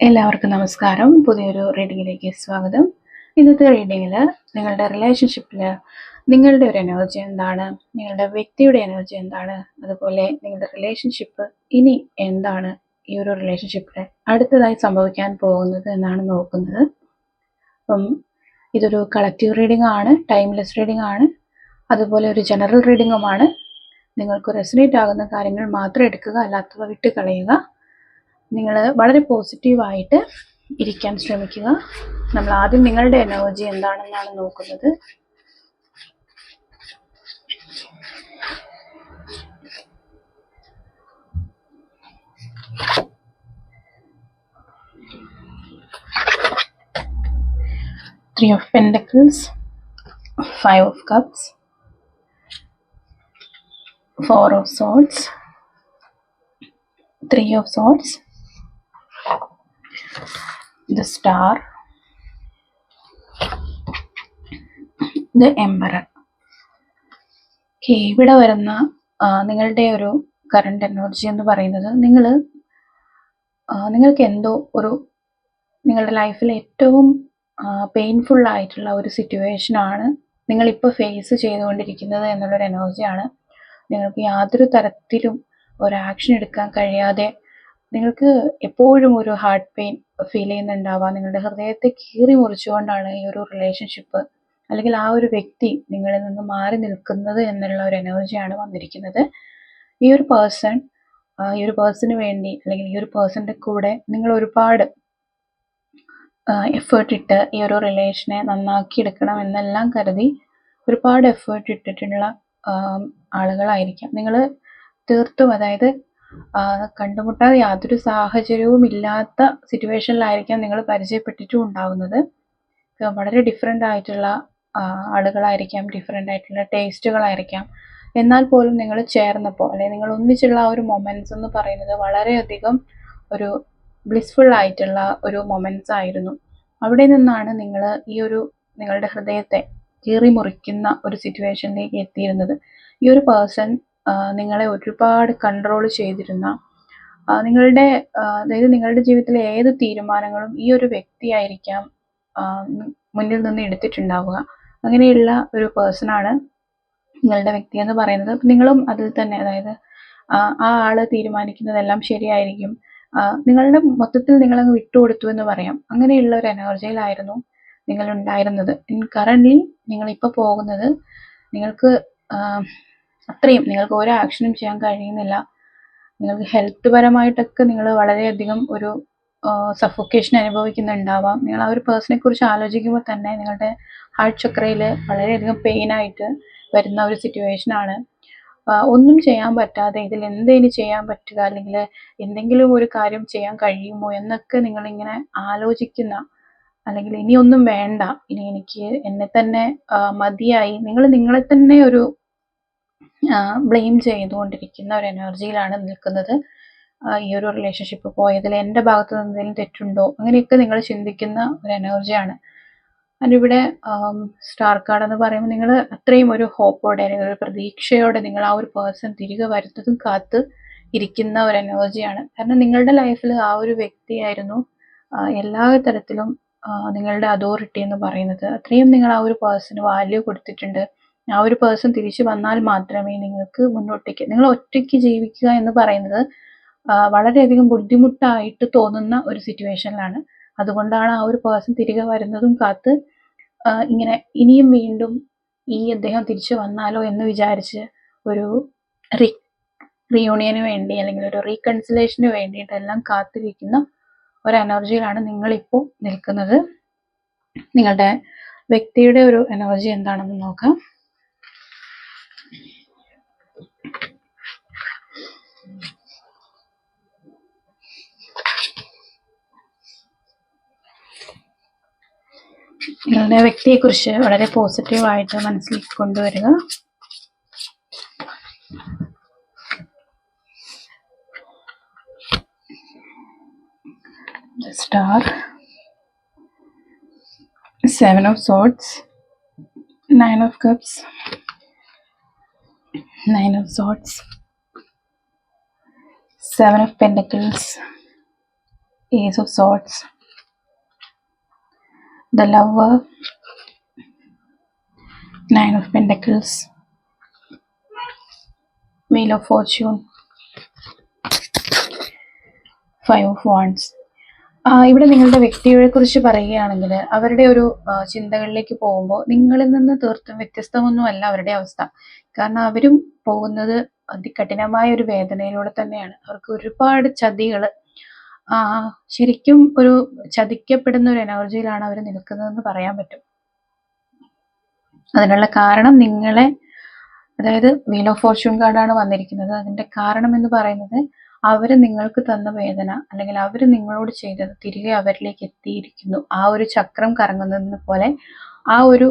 എല്ലാവർക്കും നമസ്കാരം. പുതിയൊരു റീഡിങ്ങിലേക്ക് സ്വാഗതം. ഇന്നത്തെ റീഡിങ്ങിൽ നിങ്ങളുടെ റിലേഷൻഷിപ്പിൽ നിങ്ങളുടെ ഒരു എനർജി എന്താണ്? നിങ്ങളുടെ വ്യക്തിയുടെ എനർജി എന്താണ്? അതുപോലെ നിങ്ങളുടെ റിലേഷൻഷിപ്പ് ഇനി എന്താണ് ഈ ഒരു റിലേഷൻഷിപ്പിൽ അടുത്തതായി സംഭവിക്കാൻ പോകുന്നത് എന്നാണ് നോക്കുന്നത്. അപ്പം ഇതൊരു കളക്റ്റീവ് റീഡിംഗ് ആണ് ടൈംലെസ് റീഡിംഗ് ആണ്. അതുപോലെ ഒരു ജനറൽ റീഡിങ്ങുമാണ് നിങ്ങൾക്ക് റെസിനേറ്റ് ആകുന്ന കാര്യങ്ങൾ മാത്രം എടുക്കുക അല്ലാത്തവ വിട്ട് കളയുക നിങ്ങൾ വളരെ പോസിറ്റീവായിട്ട് ഇരിക്കാൻ ശ്രമിക്കുക. നമ്മൾ ആദ്യം നിങ്ങളുടെ എനർജി എന്താണെന്നാണ് നോക്കുന്നത്. Three of pentacles five of cups four of swords three of swords the star, the emperor. Okay, ഇവിടെ വരുന്ന നിങ്ങളുടെ ഒരു കറണ്ട് എനർജി എന്ന് പറയുന്നത് നിങ്ങൾ നിങ്ങൾക്ക് എന്തോ ഒരു നിങ്ങളുടെ ലൈഫിൽ ഏറ്റവും പെയിൻഫുൾ ആയിട്ടുള്ള ഒരു സിറ്റുവേഷനാണ് നിങ്ങളിപ്പോൾ ഫേസ് ചെയ്തുകൊണ്ടിരിക്കുന്നത് എന്നുള്ളൊരു എനർജിയാണ് നിങ്ങൾക്ക് യാതൊരു തരത്തിലും ഒരു ആക്ഷൻ എടുക്കാൻ കഴിയാതെ നിങ്ങൾക്ക് എപ്പോഴും ഒരു ഹാർട്ട് പെയിൻ ഫീൽ ചെയ്യുന്നുണ്ടാവാം. നിങ്ങളുടെ ഹൃദയത്തെ കീറി മുറിച്ചുകൊണ്ടാണ് ഈ ഒരു റിലേഷൻഷിപ്പ് അല്ലെങ്കിൽ ആ ഒരു വ്യക്തി നിങ്ങളിൽ നിന്ന് മാറി നിൽക്കുന്നത് എന്നുള്ള ഒരു എനർജിയാണ് വന്നിരിക്കുന്നത്. ഈ ഒരു പേഴ്സൺ ഈ ഒരു പേഴ്സണിന് വേണ്ടി അല്ലെങ്കിൽ ഈ ഒരു പേഴ്സണിന്റെ കൂടെ നിങ്ങൾ ഒരുപാട് എഫേർട്ട് ഇട്ട് ഈ ഒരു റിലേഷനെ നന്നാക്കി എടുക്കണം എന്നെല്ലാം കരുതി ഒരുപാട് എഫേർട്ട് ഇട്ടിട്ടുള്ള ആളുകളായിരിക്കാം. നിങ്ങൾ തീർത്തും അതായത് ആ, കണ്ടുമുട്ടാൻ യാതൊരു സാഹചര്യവും ഇല്ലാത്ത സിറ്റുവേഷനിലായിരിക്കാം നിങ്ങൾ പരിചയപ്പെട്ടിട്ടും ഉണ്ടാവുന്നത്. വളരെ ഡിഫറെന്റ് ആയിട്ടുള്ള ആളുകളായിരിക്കാം ഡിഫറെന്റ് ആയിട്ടുള്ള ടേസ്റ്റുകളായിരിക്കാം എന്നാൽ പോലും നിങ്ങൾ ചേർന്നപ്പോൾ അല്ലെങ്കിൽ നിങ്ങൾ ഒന്നിച്ചുള്ള ആ ഒരു മൊമെന്റ്സ് എന്ന് പറയുന്നത് വളരെയധികം ഒരു ബ്ലിസ്ഫുൾ ആയിട്ടുള്ള ഒരു മൊമെന്റ്സ് ആയിരുന്നു. അവിടെ നിന്നാണ് നിങ്ങൾ ഈ ഒരു നിങ്ങളുടെ ഹൃദയത്തെ കീറി മുറിക്കുന്ന ഒരു സിറ്റുവേഷനിലേക്ക് എത്തിയിരുന്നത്. ഈ ഒരു പേഴ്സൺ നിങ്ങളെ ഒരുപാട് കൺട്രോൾ ചെയ്തിരുന്ന നിങ്ങളുടെ അതായത് നിങ്ങളുടെ ജീവിതത്തിലെ ഏത് തീരുമാനങ്ങളും ഈ ഒരു വ്യക്തിയായിരിക്കാം മുന്നിൽ നിന്ന് എടുത്തിട്ടുണ്ടാവുക. അങ്ങനെയുള്ള ഒരു പേഴ്സണാണ് നിങ്ങളുടെ വ്യക്തി എന്ന് പറയുന്നത്. നിങ്ങളും അതിൽ തന്നെ അതായത് ആ ആൾ തീരുമാനിക്കുന്നതെല്ലാം ശരിയായിരിക്കും. നിങ്ങളുടെ മൊത്തത്തിൽ നിങ്ങളങ്ങ് വിട്ടുകൊടുത്തു എന്ന് പറയാം. അങ്ങനെയുള്ള ഒരു എനർജിയിലായിരുന്നു നിങ്ങൾ ഉണ്ടായിരുന്നത് കറന്റ് നിങ്ങൾ ഇപ്പോൾ പോകുന്നത് നിങ്ങൾക്ക് അത്രയും നിങ്ങൾക്ക് ഒരു ആക്ഷനും ചെയ്യാൻ കഴിയുന്നില്ല. നിങ്ങൾക്ക് ഹെൽത്ത് പരമായിട്ടൊക്കെ നിങ്ങൾ വളരെയധികം ഒരു സഫോക്കേഷൻ അനുഭവിക്കുന്നുണ്ടാവാം. നിങ്ങൾ ആ ഒരു പേഴ്സണെ കുറിച്ച് ആലോചിക്കുമ്പോൾ തന്നെ നിങ്ങളുടെ ഹാർട്ട് ചക്രയിൽ വളരെയധികം പെയിൻ ആയിട്ട് വരുന്ന ഒരു സിറ്റുവേഷൻ ആണ്. ഒന്നും ചെയ്യാൻ പറ്റാതെ ഇതിൽ എന്തെങ്കിലും ചെയ്യാൻ പറ്റുക? അല്ലെങ്കിൽ എന്തെങ്കിലും ഒരു കാര്യം ചെയ്യാൻ കഴിയുമോ എന്നൊക്കെ നിങ്ങളിങ്ങനെ ആലോചിക്കുന്ന അല്ലെങ്കിൽ ഇനിയൊന്നും വേണ്ട. ഇനി എനിക്ക് എന്നെ തന്നെ മതിയായി. നിങ്ങൾ നിങ്ങളെ തന്നെ ഒരു ബ്ലെയിം ചെയ്തുകൊണ്ടിരിക്കുന്ന ഒരു എനർജിയിലാണ് നിൽക്കുന്നത്. ഈ ഒരു റിലേഷൻഷിപ്പ് പോയതിൽ എന്റെ ഭാഗത്ത് നിന്ന് എന്തെങ്കിലും തെറ്റുണ്ടോ? അങ്ങനെയൊക്കെ നിങ്ങൾ ചിന്തിക്കുന്ന ഒരു എനർജിയാണ് അതിവിടെ സ്റ്റാർ കാർഡ് എന്ന് പറയുമ്പോൾ നിങ്ങൾ അത്രയും ഒരു ഹോപ്പോടെ അല്ലെങ്കിൽ ഒരു പ്രതീക്ഷയോടെ നിങ്ങൾ ആ ഒരു പേഴ്സൺ തിരികെ വരുന്നതും കാത്ത് ഇരിക്കുന്ന ഒരു എനർജിയാണ് കാരണം നിങ്ങളുടെ ലൈഫിൽ ആ ഒരു വ്യക്തിയായിരുന്നു എല്ലാ തരത്തിലും നിങ്ങളുടെ അതോറിറ്റി എന്ന് പറയുന്നത്. അത്രയും നിങ്ങൾ ആ ഒരു പേഴ്സണ് വാല്യൂ കൊടുത്തിട്ടുണ്ട്. ആ ഒരു പേഴ്സൺ തിരിച്ചു വന്നാൽ മാത്രമേ നിങ്ങൾക്ക് മുന്നോട്ടേക്ക് നിങ്ങൾ ഒറ്റയ്ക്ക് ജീവിക്കുക എന്ന് പറയുന്നത് വളരെയധികം ബുദ്ധിമുട്ടായിട്ട് തോന്നുന്ന ഒരു സിറ്റുവേഷനിലാണ് അതുകൊണ്ടാണ് ആ ഒരു പേഴ്സൺ തിരികെ വരുന്നതും കാത്ത് ഇങ്ങനെ ഇനിയും വീണ്ടും ഈ അദ്ദേഹം തിരിച്ചു വന്നാലോ എന്ന് വിചാരിച്ച് ഒരു റീ റിയൂണിയന് വേണ്ടി അല്ലെങ്കിൽ ഒരു റീകൺസിലേഷന് വേണ്ടിയിട്ടെല്ലാം കാത്തിരിക്കുന്ന ഒരു എനർജിയിലാണ് നിങ്ങളിപ്പോൾ നിൽക്കുന്നത്. നിങ്ങളുടെ വ്യക്തിയുടെ ഒരു എനർജി എന്താണെന്ന് നോക്കാം. നിങ്ങളുടെ വ്യക്തിയെക്കുറിച്ച് വളരെ പോസിറ്റീവായിട്ട് മനസ്സിൽ കൊണ്ടുവരിക. Star seven of swords nine of cups nine of swords seven of pentacles ace of swords the Lover, Nine of Pentacles, Wheel of Fortune, Five of Wands. ഇവിടെ നിങ്ങളുടെ വ്യക്തിയെ കുറിച്ച് പറയുകയാണെങ്കിൽ അവരുടെ ഒരു ചിന്തകളിലേക്ക് പോകുമ്പോൾ നിങ്ങളിൽ നിന്ന് തീർത്തും വ്യത്യസ്തമൊന്നുമല്ല അവരുടെ അവസ്ഥ കാരണം അവരും പോകുന്നത് അതികഠിനമായ ഒരു വേദനയിലൂടെ തന്നെയാണ് അവർക്ക് ഒരുപാട് ചതികൾ ശരിക്കും ഒരു ചതിക്കപ്പെടുന്ന ഒരു എനർജിയിലാണ് അവർ നിൽക്കുന്നതെന്ന് പറയാൻ പറ്റും. അതിനുള്ള കാരണം നിങ്ങളെ അതായത് വീൽ ഓഫ് ഫോർച്യൂൺ കാർഡാണ് വന്നിരിക്കുന്നത്. അതിന്റെ കാരണം എന്ന് പറയുന്നത് അവർ നിങ്ങൾക്ക് തന്ന വേദന അല്ലെങ്കിൽ അവർ നിങ്ങളോട് ചെയ്തത് തിരികെ അവരിലേക്ക് എത്തിയിരിക്കുന്നു. ആ ഒരു ചക്രം കറങ്ങുന്നതിന് പോലെ ആ ഒരു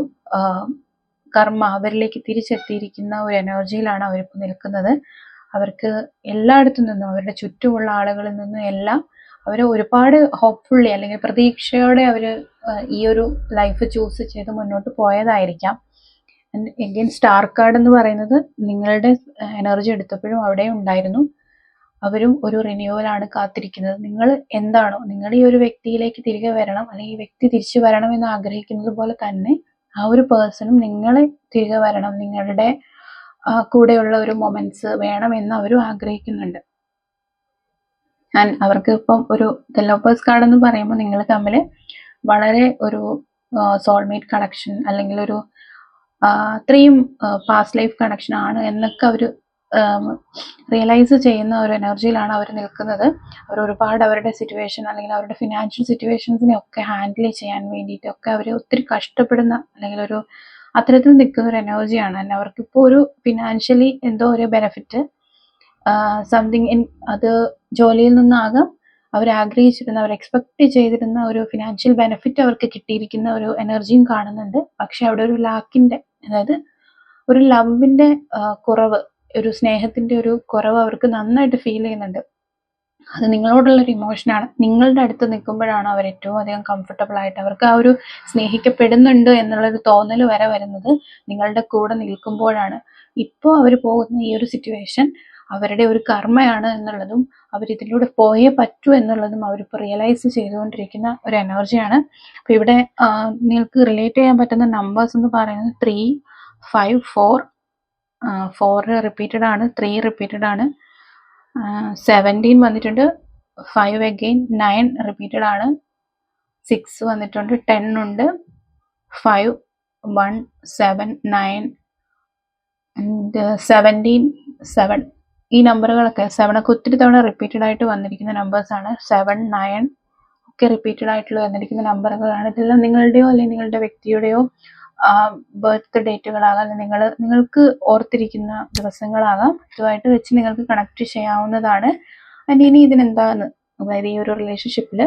കർമ്മ അവരിലേക്ക് തിരിച്ചെത്തിയിരിക്കുന്ന ഒരു എനർജിയിലാണ് അവരിപ്പോൾ നിൽക്കുന്നത്. അവർക്ക് എല്ലായിടത്തു നിന്നും അവരുടെ ചുറ്റുമുള്ള ആളുകളിൽ നിന്നും എല്ലാം അവർ ഒരുപാട് ഹോപ്പ്ഫുള്ളി അല്ലെങ്കിൽ പ്രതീക്ഷയോടെ അവർ ഈ ഒരു ലൈഫ് ചൂസ് ചെയ്ത് മുന്നോട്ട് പോയതായിരിക്കാം. എഗെയിൻ സ്റ്റാർ കാർഡ് എന്ന് പറയുന്നത് നിങ്ങളുടെ എനർജി എടുത്തപ്പോഴും അവിടെ ഉണ്ടായിരുന്നു. അവരും ഒരു റിന്യൂവൽ ആണ് കാത്തിരിക്കുന്നത്. നിങ്ങൾ എന്താണോ നിങ്ങൾ ഈ ഒരു വ്യക്തിയിലേക്ക് തിരികെ വരണം അല്ലെങ്കിൽ ഈ വ്യക്തി തിരിച്ചു വരണം എന്ന് ആഗ്രഹിക്കുന്നത് പോലെ തന്നെ ആ ഒരു പേഴ്സണും നിങ്ങളെ തിരികെ വരണം. നിങ്ങളുടെ കൂടെയുള്ള ഒരു മൊമെന്റ്സ് എന്ന് അവരും ആഗ്രഹിക്കുന്നുണ്ട്. ആൻഡ് അവർക്ക് ഇപ്പം ഒരു ഡെവലപ്പേഴ്സ് കാർഡ് എന്ന് പറയുമ്പോൾ നിങ്ങൾ തമ്മിൽ വളരെ ഒരു സോൾമേറ്റ് കണക്ഷൻ അല്ലെങ്കിൽ ഒരു അത്രയും പാസ്റ്റ് ലൈഫ് കണക്ഷൻ ആണ് എന്നൊക്കെ അവർ റിയലൈസ് ചെയ്യുന്ന ഒരു എനർജിയിലാണ് അവർ നിൽക്കുന്നത്. അവർ ഒരുപാട് അവരുടെ സിറ്റുവേഷൻ അല്ലെങ്കിൽ അവരുടെ ഫിനാൻഷ്യൽ സിറ്റുവേഷൻസിനെ ഒക്കെ ഹാൻഡിൽ ചെയ്യാൻ വേണ്ടിയിട്ടൊക്കെ അവർ ഒത്തിരി കഷ്ടപ്പെടുന്ന അല്ലെങ്കിൽ ഒരു അത്തരത്തിൽ നിൽക്കുന്ന ഒരു എനർജിയാണ് തന്നെ അവർക്കിപ്പോൾ ഒരു ഫിനാൻഷ്യലി എന്തോ ഒരു ബെനിഫിറ്റ് സംതിങ് അത് ജോലിയിൽ നിന്നാകാം. അവർ ആഗ്രഹിച്ചിരുന്ന അവർ എക്സ്പെക്ട് ചെയ്തിരുന്ന ഒരു ഫിനാൻഷ്യൽ ബെനിഫിറ്റ് അവർക്ക് കിട്ടിയിരിക്കുന്ന ഒരു എനർജിയും കാണുന്നുണ്ട്. പക്ഷെ അവിടെ ഒരു ലാക്കിന്റെ അതായത് ഒരു ലവിന്റെ കുറവ് ഒരു സ്നേഹത്തിന്റെ ഒരു കുറവ് അവർക്ക് നന്നായിട്ട് ഫീൽ ചെയ്യുന്നുണ്ട്. അത് നിങ്ങളോടുള്ള ഒരു ഇമോഷനാണ് നിങ്ങളുടെ അടുത്ത് നിൽക്കുമ്പോഴാണ് അവർ ഏറ്റവും അധികം കംഫർട്ടബിൾ ആയിട്ട് അവർക്ക് ആ ഒരു സ്നേഹിക്കപ്പെടുന്നുണ്ട് എന്നുള്ളൊരു തോന്നൽ വരെ വരുന്നത് നിങ്ങളുടെ കൂടെ നിൽക്കുമ്പോഴാണ്. ഇപ്പോൾ അവർ പോകുന്ന ഈ ഒരു സിറ്റുവേഷൻ അവരുടെ ഒരു കർമ്മയാണ് എന്നുള്ളതും അവർ ഇതിലൂടെ പോയേ പറ്റൂ എന്നുള്ളതും അവരിപ്പോൾ റിയലൈസ് ചെയ്തുകൊണ്ടിരിക്കുന്ന ഒരു എനർജിയാണ് അപ്പോൾ ഇവിടെ നിങ്ങൾക്ക് റിലേറ്റ് ചെയ്യാൻ പറ്റുന്ന നമ്പേഴ്സ് എന്ന് പറയുന്നത് three five four four repeated ആണ് ത്രീ റിപ്പീറ്റഡ് ആണ്. സെവന്റീൻ വന്നിട്ടുണ്ട് ഫൈവ് അഗെയിൻ നയൻ റിപ്പീറ്റഡ് ആണ്. സിക്സ് വന്നിട്ടുണ്ട് ടെൻ ഉണ്ട്. Five one seven nine seventeen seven ഈ നമ്പറുകളൊക്കെ സെവനൊക്കെ ഒത്തിരി തവണ റിപ്പീറ്റഡ് ആയിട്ട് വന്നിരിക്കുന്ന നമ്പേഴ്സ് ആണ്. സെവൻ നയൻ ഒക്കെ റിപ്പീറ്റഡ് ആയിട്ടുള്ള വന്നിരിക്കുന്ന നമ്പറുകളാണ്. ഇതെല്ലാം നിങ്ങളുടെയോ അല്ലെങ്കിൽ നിങ്ങളുടെ വ്യക്തിയുടെയോ ബർത്ത് ഡേറ്റുകളാകാം നിങ്ങൾ നിങ്ങൾക്ക് ഓർത്തിരിക്കുന്ന ദിവസങ്ങളാകാം. ഇതുമായിട്ട് വെച്ച് നിങ്ങൾക്ക് കണക്ട് ചെയ്യാവുന്നതാണ്. ആൻഡ് ഇനി ഇതിനെന്താണ് അതായത് ഈ ഒരു റിലേഷൻഷിപ്പിൽ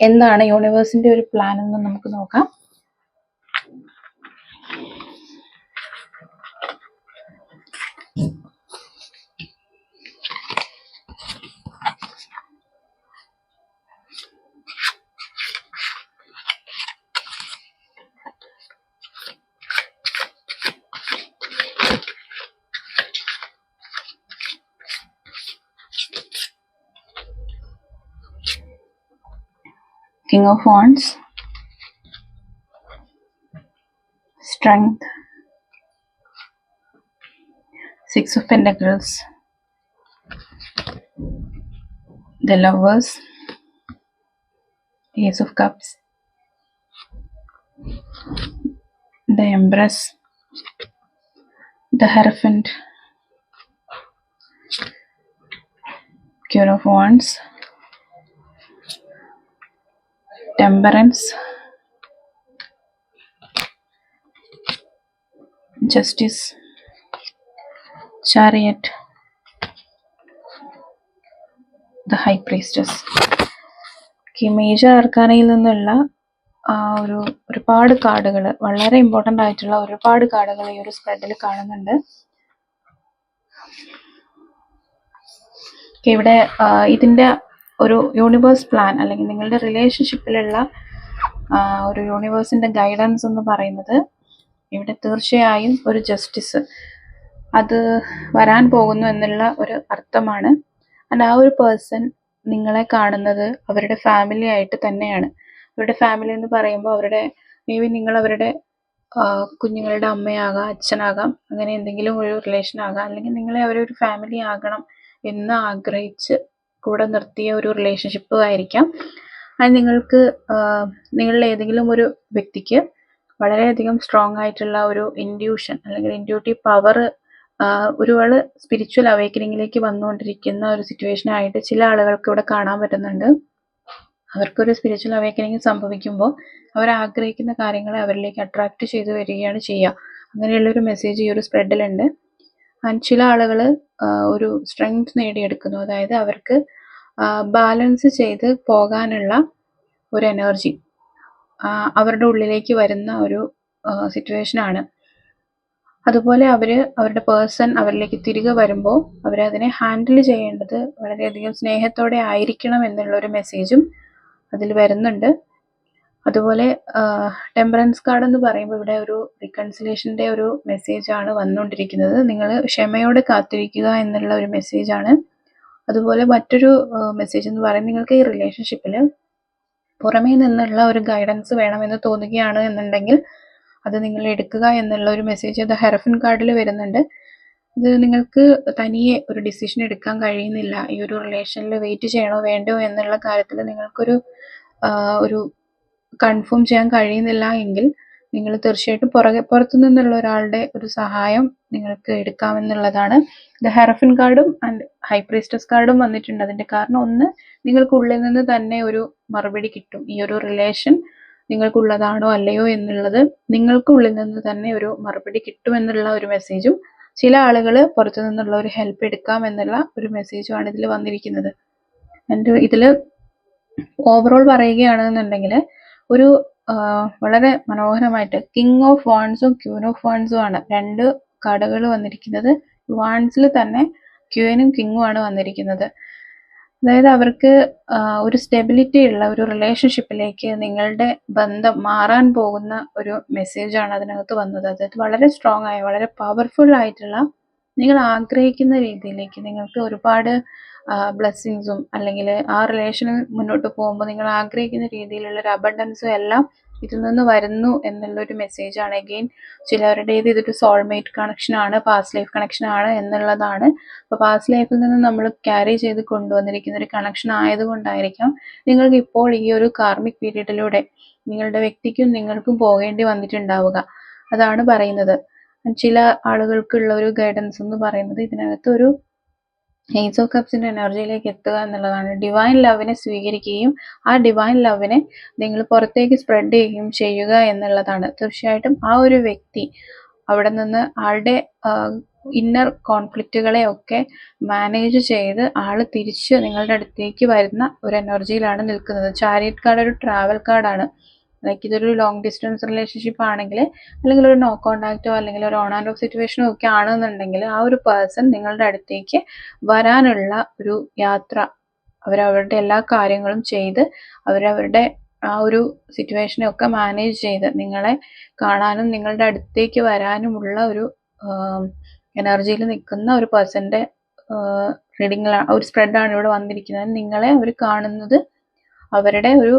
എന്താണ് യൂണിവേഴ്സിന്റെ ഒരു പ്ലാൻ എന്ന് നമുക്ക് നോക്കാം. King of Wands, Strength, Six of Pentacles, the Lovers, Ace of Cups, the Empress, the Hierophant, Queen of Wands, temperance. Justice. Chariot. The high priestess ഈ മേജർ അർക്കാനയിൽ നിന്നുള്ള ആ ഒരു ഒരുപാട് കാർഡുകൾ വളരെ ഇമ്പോർട്ടന്റ് ആയിട്ടുള്ള ഒരുപാട് കാർഡുകൾ ഈ ഒരു സ്പ്രെഡിൽ കാണുന്നുണ്ട്. ഇവിടെ ആ, ഇതിന്റെ ഒരു യൂണിവേഴ്സ് പ്ലാൻ അല്ലെങ്കിൽ നിങ്ങളുടെ റിലേഷൻഷിപ്പിലുള്ള ഒരു യൂണിവേഴ്സിന്റെ ഗൈഡൻസ് എന്ന് പറയുന്നത് ഇവിടെ തീർച്ചയായും ഒരു ജസ്റ്റിസ് അത് വരാൻ പോകുന്നു എന്നുള്ള ഒരു അർത്ഥമാണ്. ആൻഡ് ആ ഒരു പേഴ്സൺ നിങ്ങളെ കാണുന്നത് അവരുടെ ഫാമിലി ആയിട്ട് തന്നെയാണ്. അവരുടെ ഫാമിലി എന്ന് പറയുമ്പോൾ അവരുടെ മേ ബി നിങ്ങൾ അവരുടെ കുഞ്ഞുങ്ങളുടെ അമ്മയാകാം അച്ഛനാകാം അങ്ങനെ എന്തെങ്കിലും ഒരു റിലേഷൻ ആകാം. അല്ലെങ്കിൽ നിങ്ങളെ അവരൊരു ഫാമിലി ആകണം എന്ന് ആഗ്രഹിച്ച് കൂടെ നിർത്തിയ ഒരു റിലേഷൻഷിപ്പ് ആയിരിക്കാം. അത് നിങ്ങൾക്ക് നിങ്ങളിൽ ഏതെങ്കിലും ഒരു വ്യക്തിക്ക് വളരെയധികം സ്ട്രോങ് ആയിട്ടുള്ള ഒരു ഇൻഡ്യൂഷൻ അല്ലെങ്കിൽ ഇൻഡ്യൂട്ടി പവർ ഒരുപാട് സ്പിരിച്വൽ അവേക്കനിങ്ങിലേക്ക് വന്നുകൊണ്ടിരിക്കുന്ന ഒരു സിറ്റുവേഷൻ ആയിട്ട് ചില ആളുകൾക്ക് ഇവിടെ കാണാൻ പറ്റുന്നുണ്ട്. അവർക്കൊരു സ്പിരിച്വൽ അവേക്കനിങ് സംഭവിക്കുമ്പോൾ അവർ ആഗ്രഹിക്കുന്ന കാര്യങ്ങളെ അവരിലേക്ക് അട്രാക്റ്റ് ചെയ്തു വരികയാണ് ചെയ്യുക. അങ്ങനെയുള്ള ഒരു മെസ്സേജ് ഈ ഒരു സ്പ്രെഡിലുണ്ട് ആൻഡ് ചില ആളുകൾ ഒരു സ്ട്രെങ്ത് നേടിയെടുക്കുന്നു. അതായത് അവർക്ക് ബാലൻസ് ചെയ്ത് പോകാനുള്ള ഒരു എനർജി അവരുടെ ഉള്ളിലേക്ക് വരുന്ന ഒരു സിറ്റുവേഷനാണ് അതുപോലെ അവർ അവരുടെ പേഴ്സൺ അവരിലേക്ക് തിരികെ വരുമ്പോൾ അവരതിനെ ഹാൻഡിൽ ചെയ്യേണ്ടത് വളരെയധികം സ്നേഹത്തോടെ ആയിരിക്കണം എന്നുള്ള ഒരു മെസ്സേജും അതിൽ വരുന്നുണ്ട്. അതുപോലെ ടെമ്പറൻസ് കാർഡ് എന്ന് പറയുമ്പോൾ ഇവിടെ ഒരു റിക്കൺസിലേഷന്റെ ഒരു മെസ്സേജ് ആണ് വന്നുകൊണ്ടിരിക്കുന്നത് നിങ്ങൾ ക്ഷമയോടെ കാത്തിരിക്കുക എന്നുള്ള ഒരു മെസ്സേജ് ആണ്. അതുപോലെ മറ്റൊരു മെസ്സേജ് എന്ന് പറയുന്നത് നിങ്ങൾക്ക് ഈ റിലേഷൻഷിപ്പിൽ പുറമേ നിന്നുള്ള ഒരു ഗൈഡൻസ് വേണമെന്ന് തോന്നുകയാണ് എന്നുണ്ടെങ്കിൽ അത് നിങ്ങൾ എടുക്കുക എന്നുള്ള ഒരു മെസ്സേജ് അത് ഹെറഫിൻ കാർഡിൽ വരുന്നുണ്ട്. ഇത് നിങ്ങൾക്ക് തനിയെ ഒരു ഡിസിഷൻ എടുക്കാൻ കഴിയുന്നില്ല. ഈ ഒരു റിലേഷനിൽ വെയിറ്റ് ചെയ്യണോ വേണ്ടോ എന്നുള്ള കാര്യത്തിൽ നിങ്ങൾക്കൊരു ഒരു കൺഫേം ചെയ്യാൻ കഴിയുന്നില്ല എങ്കിൽ നിങ്ങൾ തീർച്ചയായിട്ടും പുറകെ പുറത്തു നിന്നുള്ള ഒരാളുടെ ഒരു സഹായം നിങ്ങൾക്ക് എടുക്കാമെന്നുള്ളതാണ്. ഇത് ഹെറഫിൻ കാർഡും ആൻഡ് ഹൈ പ്രീസ്റ്റസ് കാർഡും വന്നിട്ടുണ്ട്. അതിന്റെ കാരണം ഒന്ന് നിങ്ങൾക്കുള്ളിൽ നിന്ന് തന്നെ ഒരു മറുപടി കിട്ടും. ഈ ഒരു റിലേഷൻ നിങ്ങൾക്കുള്ളതാണോ അല്ലയോ എന്നുള്ളത് നിങ്ങൾക്കുള്ളിൽ നിന്ന് തന്നെ ഒരു മറുപടി കിട്ടുമെന്നുള്ള ഒരു മെസ്സേജും ചില ആളുകൾ പുറത്തു നിന്നുള്ള ഒരു ഹെൽപ്പ് എടുക്കാം എന്നുള്ള ഒരു മെസ്സേജുമാണ് ഇതിൽ വന്നിരിക്കുന്നത്. ആൻഡ് ഇതിൽ ഓവറോൾ പറയുകയാണെന്നുണ്ടെങ്കിൽ ഒരു വളരെ മനോഹരമായിട്ട് കിങ് ഓഫ് വാൺസും ക്യൂൻ ഓഫ് വാൺസും ആണ് രണ്ട് കാർഡുകൾ വന്നിരിക്കുന്നത്. വാൺസിൽ തന്നെ ക്യൂനും കിങ്ങും ആണ് വന്നിരിക്കുന്നത്. അതായത് അവർക്ക് ഒരു സ്റ്റെബിലിറ്റി ഉള്ള ഒരു റിലേഷൻഷിപ്പിലേക്ക് നിങ്ങളുടെ ബന്ധം മാറാൻ പോകുന്ന ഒരു മെസ്സേജാണ് അതിനകത്ത് വന്നത്. അതായത് വളരെ സ്ട്രോങ് ആയ വളരെ പവർഫുൾ ആയിട്ടുള്ള നിങ്ങൾ ആഗ്രഹിക്കുന്ന രീതിയിലേക്ക് നിങ്ങൾക്ക് ഒരുപാട് ബ്ലെസ്സിങ്സും അല്ലെങ്കിൽ ആ റിലേഷനിൽ മുന്നോട്ട് പോകുമ്പോൾ നിങ്ങൾ ആഗ്രഹിക്കുന്ന രീതിയിലുള്ള ഒരു അബണ്ടൻസും എല്ലാം ഇതിൽ നിന്ന് വരുന്നു എന്നുള്ള ഒരു മെസ്സേജ് ആണ്. അഗെയിൻ ചിലവരുടേത് ഇതൊരു സോൾമേറ്റ് കണക്ഷൻ ആണ് പാസ്റ്റ് ലൈഫ് കണക്ഷൻ ആണ് എന്നുള്ളതാണ്. അപ്പോൾ പാസ്റ്റ് ലൈഫിൽ നിന്ന് നമ്മൾ ക്യാരി ചെയ്ത് കൊണ്ടുവന്നിരിക്കുന്ന ഒരു കണക്ഷൻ ആയതുകൊണ്ടായിരിക്കാം നിങ്ങൾക്ക് ഇപ്പോൾ ഈ ഒരു കാർമിക് പീരീഡിലൂടെ നിങ്ങളുടെ വ്യക്തിക്കും നിങ്ങൾക്കും പോകേണ്ടി വന്നിട്ടുണ്ടാവുക. അതാണ് പറയുന്നത്. ചില ആളുകൾക്കുള്ള ഒരു ഗൈഡൻസ് എന്ന് പറയുന്നത് ഇതിനകത്ത് ഒരു ഏജ് ഓഫ് കപ്സിന്റെ എനർജിയിലേക്ക് എത്തുക എന്നുള്ളതാണ്. ഡിവൈൻ ലവിനെ സ്വീകരിക്കുകയും ആ ഡിവൈൻ ലവിനെ നിങ്ങൾ പുറത്തേക്ക് സ്പ്രെഡ് ചെയ്യുകയും ചെയ്യുക എന്നുള്ളതാണ്. തീർച്ചയായിട്ടും ആ ഒരു വ്യക്തി അവിടെ നിന്ന് ആളുടെ ഇന്നർ കോൺഫ്ലിക്റ്റുകളെ ഒക്കെ മാനേജ് ചെയ്ത് ആൾ തിരിച്ച് നിങ്ങളുടെ അടുത്തേക്ക് വരുന്ന ഒരു എനർജിയിലാണ് നിൽക്കുന്നത്. ചാരിയറ്റ് കാർഡ് ഒരു ട്രാവൽ കാർഡാണ് ലൈക്ക് ഇതൊരു ലോങ് ഡിസ്റ്റൻസ് റിലേഷൻഷിപ്പ് ആണെങ്കിൽ അല്ലെങ്കിൽ ഒരു നോ കോണ്ടാക്റ്റോ അല്ലെങ്കിൽ ഒരു ഓൺ ആൻഡ് ഓഫ് സിറ്റുവേഷനോ ഒക്കെ ആണെന്നുണ്ടെങ്കിൽ ആ ഒരു പേഴ്സൺ നിങ്ങളുടെ അടുത്തേക്ക് വരാനുള്ള ഒരു യാത്ര അവരവരുടെ എല്ലാ കാര്യങ്ങളും ചെയ്ത് അവരവരുടെ ആ ഒരു സിറ്റുവേഷനെ ഒക്കെ മാനേജ് ചെയ്ത് നിങ്ങളെ കാണാനും നിങ്ങളുടെ അടുത്തേക്ക് വരാനുമുള്ള ഒരു എനർജിയിൽ നിൽക്കുന്ന ഒരു പേഴ്സന്റെ റീഡിങ്ങിലാണ് ഒരു സ്പ്രെഡാണ് ഇവിടെ വന്നിരിക്കുന്നത്. നിങ്ങളെ അവർ കാണുന്നത് അവരുടെ ഒരു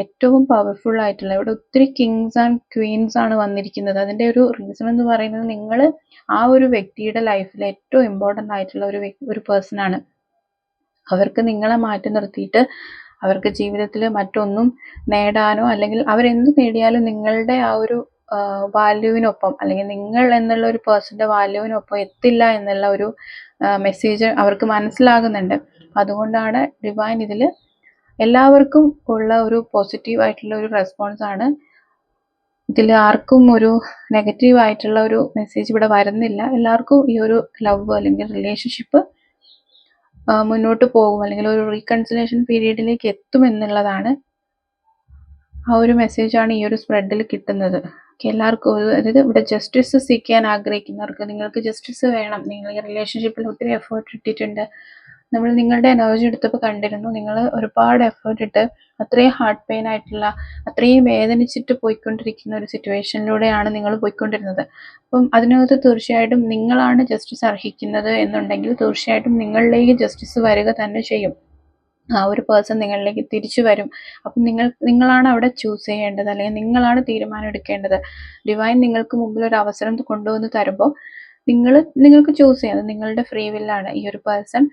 ഏറ്റവും പവർഫുൾ ആയിട്ടുള്ള ഇവിടെ ഒത്തിരി കിങ്സ് ആൻഡ് ക്വീൻസ് ആണ് വന്നിരിക്കുന്നത്. അതിന്റെ ഒരു റീസൺ എന്ന് പറയുന്നത് നിങ്ങൾ ആ ഒരു വ്യക്തിയുടെ ലൈഫിൽ ഏറ്റവും ഇമ്പോർട്ടന്റ് ആയിട്ടുള്ള ഒരു ഒരു പേഴ്സൺ ആണ്. അവർക്ക് നിങ്ങളെ മാറ്റി നിർത്തിയിട്ട് അവർക്ക് ജീവിതത്തിൽ മറ്റൊന്നും നേടാനോ അല്ലെങ്കിൽ അവരെന്ത് നേടിയാലും നിങ്ങളുടെ ആ ഒരു വാല്യൂവിനൊപ്പം അല്ലെങ്കിൽ നിങ്ങൾ എന്നുള്ള ഒരു പേഴ്സന്റെ വാല്യൂവിനൊപ്പം എത്തില്ല എന്നുള്ള ഒരു മെസ്സേജ് അവർക്ക് മനസ്സിലാകുന്നുണ്ട്. അതുകൊണ്ടാണ് ഡിവൈൻ ഇതിൽ എല്ലാവർക്കും ഉള്ള ഒരു പോസിറ്റീവ് ആയിട്ടുള്ള ഒരു റെസ്പോൺസ് ആണ്. ഇതിൽ ആർക്കും ഒരു നെഗറ്റീവ് ആയിട്ടുള്ള ഒരു മെസ്സേജ് ഇവിടെ വരുന്നില്ല. എല്ലാവർക്കും ഈ ഒരു ലവ് അല്ലെങ്കിൽ റിലേഷൻഷിപ്പ് മുന്നോട്ട് പോകും. അല്ലെങ്കിൽ ഒരു റീകൺസിലേഷൻ പീരീഡിലേക്ക് എത്തും എന്നുള്ളതാണ് ആ ഒരു മെസ്സേജാണ് ഈ ഒരു സ്പ്രെഡിൽ കിട്ടുന്നത്. എല്ലാവർക്കും ഒരു അതായത് ഇവിടെ ജസ്റ്റിസ് സീക്കാൻ ആഗ്രഹിക്കുന്നവർക്ക് നിങ്ങൾക്ക് ജസ്റ്റിസ് വേണം. നിങ്ങൾ ഈ റിലേഷൻഷിപ്പിൽ ഒത്തിരി എഫേർട്ട് ഇട്ടിട്ടുണ്ട്. നമ്മൾ നിങ്ങളുടെ എനർജി എടുത്തപ്പോൾ കണ്ടിരുന്നു. നിങ്ങൾ ഒരുപാട് എഫേർട്ട് ഇട്ട് അത്രയും ഹാർട്ട് പെയിൻ ആയിട്ടുള്ള അത്രയും വേദനിച്ചിട്ട് പോയിക്കൊണ്ടിരിക്കുന്ന ഒരു സിറ്റുവേഷനിലൂടെയാണ് നിങ്ങൾ പോയിക്കൊണ്ടിരുന്നത്. അപ്പം അതിനകത്ത് തീർച്ചയായിട്ടും നിങ്ങളാണ് ജസ്റ്റിസ് അർഹിക്കുന്നത് എന്നുണ്ടെങ്കിൽ തീർച്ചയായിട്ടും നിങ്ങളിലേക്ക് ജസ്റ്റിസ് വരിക തന്നെ ചെയ്യും. ആ ഒരു പേഴ്സൺ നിങ്ങളിലേക്ക് തിരിച്ചു വരും. അപ്പം നിങ്ങൾ നിങ്ങളാണ് അവിടെ ചൂസ് ചെയ്യേണ്ടത് അല്ലെങ്കിൽ നിങ്ങളാണ് തീരുമാനം എടുക്കേണ്ടത്. ഡിവൈൻ നിങ്ങൾക്ക് മുമ്പിൽ ഒരു അവസരം കൊണ്ടുവന്ന് തരുമ്പോൾ നിങ്ങൾ നിങ്ങൾക്ക് ചൂസ് ചെയ്യാം നിങ്ങളുടെ ഫ്രീ വില്ലാണ് ഈ ഒരു പേഴ്സൺ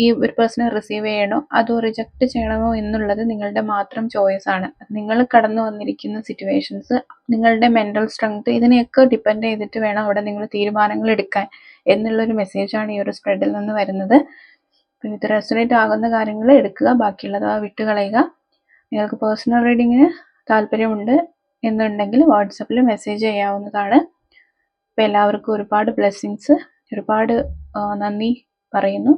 ഈ ഒരു പേഴ്സണെ റിസീവ് ചെയ്യണോ? അതോ റിജക്റ്റ് ചെയ്യണമോ എന്നുള്ളത് നിങ്ങളുടെ മാത്രം ചോയ്സ് ആണ്. നിങ്ങൾ കടന്നു വന്നിരിക്കുന്ന സിറ്റുവേഷൻസ് നിങ്ങളുടെ മെന്റൽ സ്ട്രെങ്ത് ഇതിനെയൊക്കെ ഡിപ്പെൻഡ് ചെയ്തിട്ട് വേണം അവിടെ നിങ്ങൾ തീരുമാനങ്ങൾ എടുക്കാൻ എന്നുള്ളൊരു മെസ്സേജാണ് ഈ ഒരു സ്പ്രെഡിൽ നിന്ന് വരുന്നത്. ഇത് റെസൊനേറ്റ് ആകുന്ന കാര്യങ്ങൾ എടുക്കുക ബാക്കിയുള്ളത് ആ വിട്ടുകളയുക നിങ്ങൾക്ക് പേഴ്സണൽ റീഡിങ്ങിന് താല്പര്യമുണ്ട് എന്നുണ്ടെങ്കിൽ വാട്സപ്പിൽ മെസ്സേജ് ചെയ്യാവുന്നതാണ്. അപ്പോൾ എല്ലാവർക്കും ഒരുപാട് ബ്ലെസ്സിങ്സ് ഒരുപാട് നന്ദി പറയുന്നു.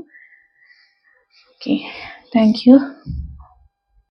okay. Thank you.